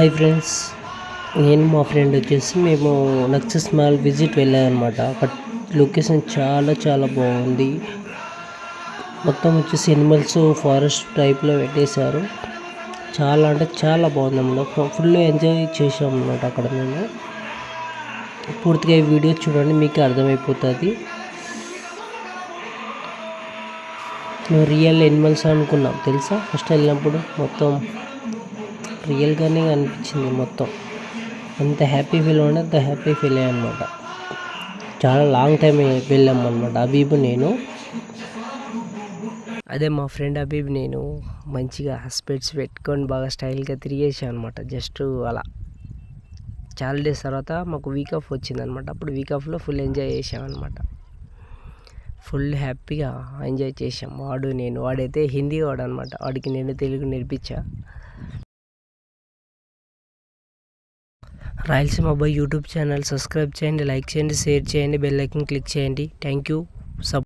Hi friends నేను మా friend వచ్చేసి మేము నక్సెస్ మాల్ విజిట్ వెళ్ళామన్నమాట. అక్కడ లొకేషన్ చాలా చాలా బాగుంది. మొత్తం వచ్చేసి ఎనిమల్స్ ఫారెస్ట్ టైప్లో పెట్టేశారు. చాలా అంటే చాలా బాగుంది అన్నమాట ఫుల్ ఎంజాయ్ చేసాం అన్నమాట అక్కడ మేము. పూర్తిగా ఈ వీడియో చూడండి మీకు అర్థమైపోతుంది. మేము రియల్ ఎనిమల్స్ అనుకున్నాం తెలుసా? ఫస్ట్ వెళ్ళినప్పుడు మొత్తం రియల్గానే అనిపించింది మొత్తం. అంత హ్యాపీ ఫీల్ ఉండే అంత హ్యాపీ ఫీల్ అయ్యా అనమాట చాలా లాంగ్ టైం వెళ్ళాం అనమాట అబీబ్ నేను. అదే మా ఫ్రెండ్ అబీబ్ నేను మంచిగా స్పెట్స్ పెట్టుకొని బాగా స్టైల్గా తిరిగేసాను అనమాట జస్ట్ అలా. చాలా డేస్ తర్వాత మాకు వీక్ ఆఫ్ వచ్చింది అనమాట అప్పుడు వీక్ ఆఫ్లో ఫుల్ ఎంజాయ్ చేసాం అనమాట ఫుల్ హ్యాపీగా ఎంజాయ్ చేసాం. వాడు నేను. వాడైతే హిందీ వాడు అనమాట వాడికి నేను తెలుగు నేర్పించా. రాయలసీమ అబ్బాయి యూట్యూబ్ ఛానల్ సబ్స్క్రైబ్ చేయండి లైక్ చేయండి షేర్ చేయండి బెల్ ఐకన్ క్లిక్ చేయండి. Thank you.